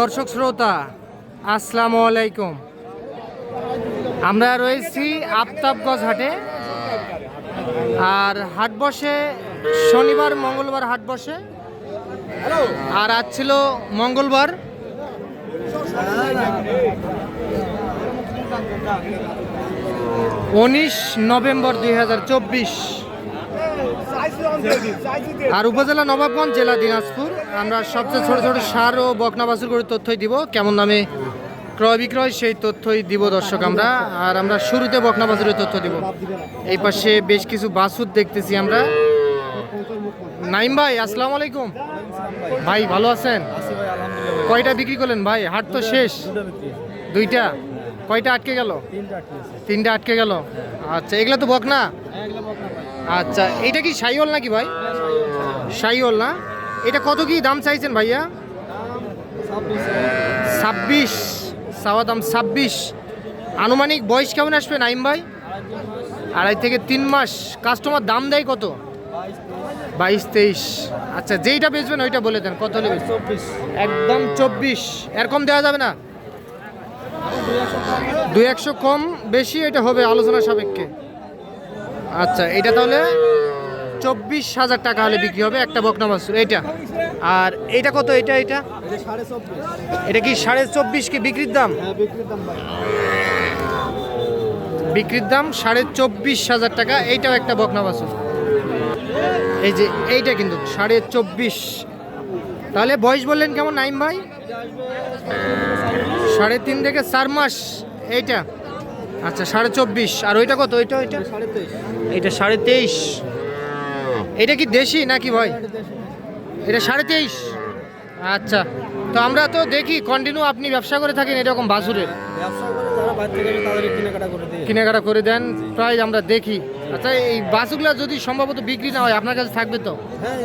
দর্শক শ্রোতা, আসসালামু আলাইকুম। আমরা রয়েছি আফতাবগঞ্জ হাটে। আর হাট বসে, শনিবার, মঙ্গলবার হাট বসে। আর আজ ছিল মঙ্গলবার। উনিশ নভেম্বর দুই হাজার চব্বিশ। আর উপজেলা নবাবগঞ্জ জেলা দিনাজপুর। আমরা সবচেয়ে ছোট ছোট সার ও বকনা বাছুর করে তথ্যই দিব। কেমন দামে ক্রয় বিক্রয় সেই তথ্যই দিব দর্শক আমরা। আর আমরা শুরুতে বকনা তথ্য দিব। এই পাশে বেশ কিছু বাছুর দেখতেছি আমরা। নাইম ভাই, আসসালামু আলাইকুম। ভাই, ভালো আছেন? কয়টা বিক্রি করলেন ভাই? হাট তো শেষ। দুইটা? কয়টা আটকে গেল? তিনটা আটকে গেল। আচ্ছা এগুলো তো বকনা? আচ্ছা এটা কি সাইওল নাকি ভাই? সাইওল না? এটা কত কি দাম চাইছেন ভাইয়া? ছাব্বিশ চাওয়া দাম ছাব্বিশ। আনুমানিক বয়স কেমন আসবে নাইম ভাই? আড়াই থেকে তিন মাস। কাস্টমার দাম দেয় কত? বাইশ, তেইশ। আচ্ছা যেইটা বেচবেন ওইটা বলে দেন, কত বেচবেন? একদম চব্বিশ। এরকম দেওয়া যাবে না? দুই একশো কম বেশি, এটা হবে আলোচনা সাপেক্ষে। আচ্ছা এটা তাহলে চব্বিশ হাজার টাকা হলে বিক্রি হবে একটা বকনা বাছুর এইটা। আর এটা কত এটা এটা? এটা কি সাড়ে চব্বিশ কি বিক্রির দাম? বিক্রির দাম সাড়ে চব্বিশ হাজার টাকা, এইটাও একটা বকনা বাছুর এই যে এইটা কিন্তু সাড়ে চব্বিশ। তাহলে বয়স বললেন কেমন, নাইম ভাই? সাড়ে তিন থেকে চার মাস, এইটা। আচ্ছা সাড়ে চব্বিশ। আর ওইটা কত? ওইটা ওইটা? এটা সাড়ে তেইশ। এটা কি দেশি নাকি ভাই? এটা সাড়ে তেইশ? আচ্ছা তো আমরা তো দেখি কন্টিনিউ আপনি ব্যবসা করে থাকেন এরকম বাছুরের। ব্যবসা কেনাকাটা করে দেন প্রায় আমরা দেখি। আচ্ছা এই বাছুরগুলো যদি সম্ভবত বিক্রি না হয় আপনার কাছে থাকবে তো? হ্যাঁ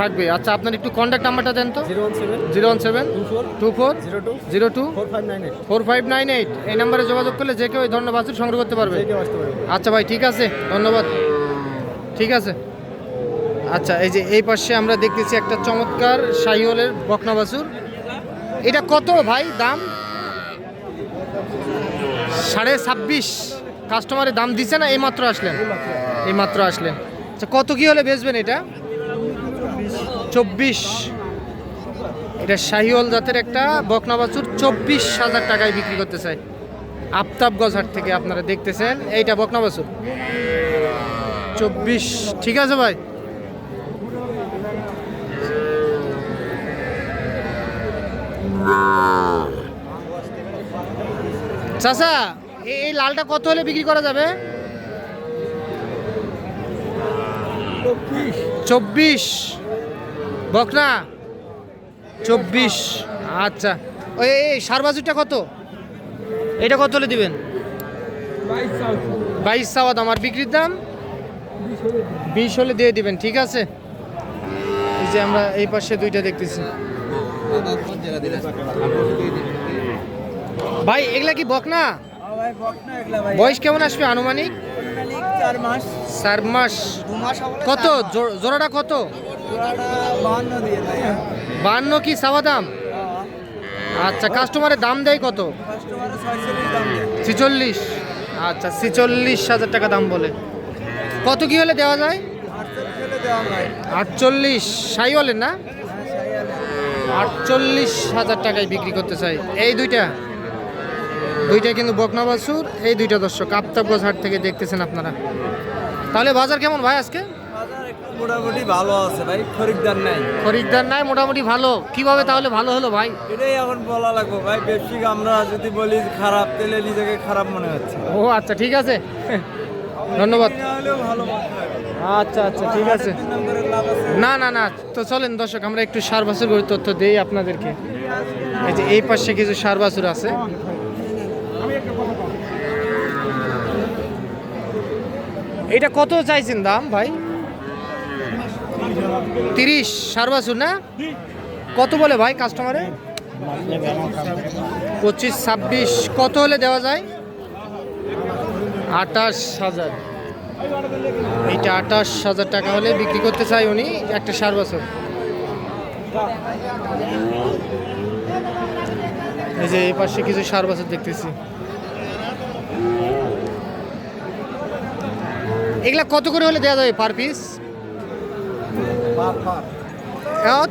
থাকবে। আচ্ছা আপনার একটু কন্ট্যাক্ট নাম্বারটা দেন তো। Zero one seven. Two four. Zero two. Four five nine eight. এই নাম্বারে যোগাযোগ করলে যে কেউ এই ধরনের বাছুর সংগ্রহ করতে পারবে। আচ্ছা ভাই ঠিক আছে। ধন্যবাদ। ঠিক আছে। আচ্ছা এই যে এই পাশে আমরা দেখতেছি একটা চমৎকার শাহিওয়ালের বকনা বাছুর। এটা কত ভাই দাম? সাড়ে ছাব্বিশ কাস্টমারের দাম দিচ্ছে না এইমাত্র আসলেন? এইমাত্র আসলেন। আচ্ছা কত কি হলে বেচবেন এটা? চব্বিশ। এটা শাহিওয়াল জাতের একটা বকনা বাছুর, চব্বিশ হাজার টাকায় বিক্রি করতে চাই। আফতাবগঞ্জ হাট থেকে আপনারা দেখতেছেন, এইটা বকনা বাছুর। চব্বিশ, ঠিক আছে ভাই? এ- এই লালটা কত হলে বিক্রি করা যাবে? চব্বিশ। বকনা? চব্বিশ। আচ্ছা। ওই এই সার বাজুরটা কত? এটা কত হলে দিবেন? বাইশ চাওয়া দাম। আর বিক্রির দাম? বিশ হলে দিয়ে দিবেন ঠিক আছে? এই যে আমরা এই পাশে দুইটা দেখতেছি। ভাই, এগুলা কি বকনা বয়স কেমন আসবে আনুমানিক? চার মাস। কত? জোড়াটা কত? বান্ন কি চাওয়া দাম? আচ্ছা কাস্টমারের দাম দেয় কত? ছিচল্লিশ। আচ্ছা ছিচল্লিশ হাজার টাকা দাম বলে। কত কি হলে দেওয়া যায়? আটচল্লিশ। সাই বলেন না? আটচল্লিশ হাজার টাকায় বিক্রি করতে চাই। এই দুইটা? দুইটা কিন্তু বকনা বাছুর এই দুইটা দর্শক আফতাবগঞ্জ হাট থেকে দেখতেছেন আপনারা। তাহলে বাজার কেমন ভাই আজকে? মোটামুটি ভালো আছে ভাই খরিদ্দার নাই। খরিদ্দার নাই মোটামুটি ভালো। কীভাবে তাহলে ভালো হলো ভাই? এটাই এখন বলা লাগবে ভাই ব্যবসায়িক আমরা যদি বলি খারাপ তাহলে নিজেকে খারাপ মনে হচ্ছে। ও আচ্ছা ঠিক আছে। ধন্যবাদ। আচ্ছা আচ্ছা ঠিক আছে। না না না তো চলেন দর্শক আমরা একটু সার বাসুর তথ্য দিই আপনাদেরকে। এই যে এই পাশে কিছু সার বাসুর আছে। এটা কত চাইছেন দাম, ভাই? তিরিশ সার বাছুর না? কত বলে ভাই কাস্টমারে পঁচিশ, ছাব্বিশ, কত হলে দেওয়া যায়? আঠাশ হাজার। এইটা আঠাশ হাজার টাকা হলে বিক্রি করতে চাই উনি একটা সার বছর এই যে এই পাশে কিছু সার বাছুর দেখতেছি। এগুলা কত করে হলে দেওয়া যাবে পার পিস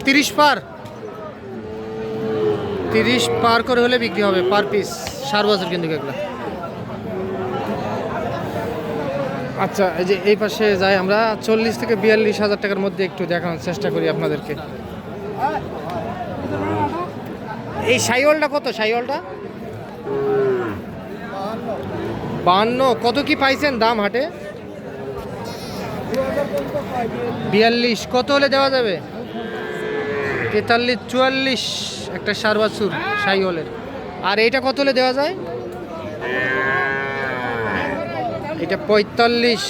তিরিশ পার। তিরিশ পার করে হলে বিক্রি হবে পার পিস সার বাছুর কিন্তু এগুলা। আচ্ছা এই যে এই পাশে যাই আমরা, চল্লিশ থেকে বিয়াল্লিশ হাজার টাকার মধ্যে একটু দেখানোর চেষ্টা করি আপনাদেরকে। এই সাইওয়ালটা কত? সাইওয়ালটা বান্ন কত কি পাইছেন দাম হাটে? বিয়াল্লিশ, কত হলে দেওয়া যাবে? তেতাল্লিশ, চুয়াল্লিশ, একটা সার বাছুর সাইওয়ালের আর এটা কত হলে দেওয়া যায়? এটা পঁয়তাল্লিশ।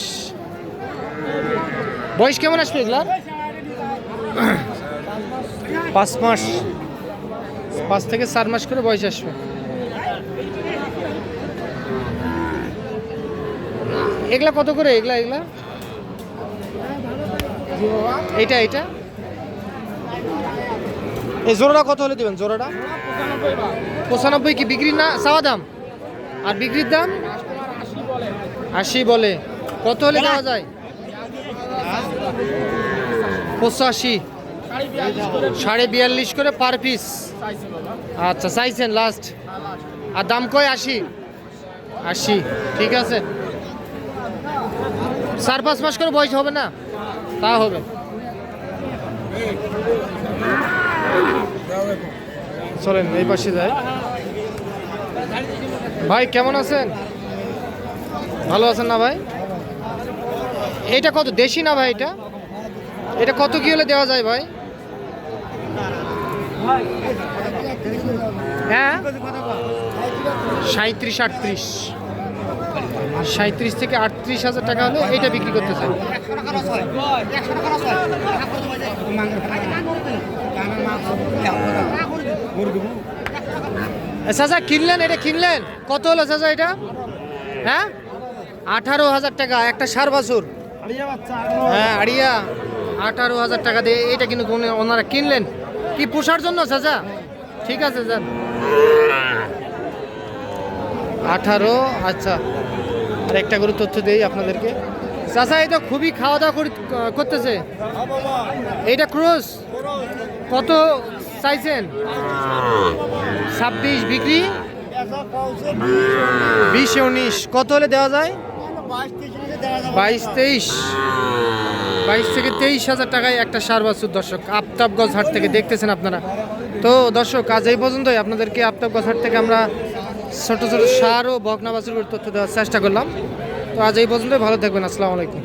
বয়স কেমন আসবে এগুলার পাঁচ মাস। পাঁচ থেকে চার মাস করে বয়স আসবে। এগুলা কত করে? এগুলা এগুলা? এইটা এইটা? এই জোড়াটা কত হলে দেবেন জোড়াটা? পঁচানব্বই কি বিক্রির না চাওয়া দাম? আর বিক্রির দাম? আশি বলে। কত হলে দেওয়া যায়? পঁচাশি। সাড়ে বিয়াল্লিশ করে পার পিস আচ্ছা চাইছেন লাস্ট আর দাম কয়? আশি। আশি ঠিক আছে। চার পাঁচ মাস করে বয়স হবে না? তা হবে। চলেন, এই পাশে যায় ভাই, কেমন আছেন? ভালো আছেন না ভাই? এটা কত, দেশি না ভাই এটা? এটা কত কি হলে দেওয়া যায় ভাই? হ্যাঁ? সাঁত্রিশ আটত্রিশ। সাঁত্রিশ থেকে আটত্রিশ হাজার টাকা হলে এটা বিক্রি করতে চাই। চাচা, কিনলেন? এটা কিনলেন? কত হলো চাচা এটা? হ্যাঁ? আঠারো হাজার টাকা, একটা সার বাছুর। হ্যাঁ আড়িয়া। আঠারো হাজার টাকা দিয়ে এটা কিন্তু ওনারা কিনলেন। কি পোষার জন্য চাচা? ঠিক আছে স্যার আঠারো আচ্ছা। আর একটা করে তথ্য দেই আপনাদেরকে। চাচা, এটা খুবই খাওয়া দাওয়া করি- করতেছে। এইটা ক্রুজ কত চাইছেন? ছাব্বিশ বিক্রি? বিশ উনিশ। কত হলে দেওয়া যায়? বাইশ তেইশ। বাইশ থেকে তেইশ হাজার টাকায় একটা সার বাছুর, দর্শক। আফতাবগঞ্জ হাট থেকে দেখতেছেন আপনারা। তো, দর্শক, আজ এই পর্যন্তই। আপনাদেরকে আফতাবগঞ্জ হাট থেকে আমরা ছোট ছোট সার ও বকনা তথ্য দেওয়ার চেষ্টা করলাম। তো আজ এই পর্যন্তই, ভালো থাকবেন, আসসালামু আলাইকুম।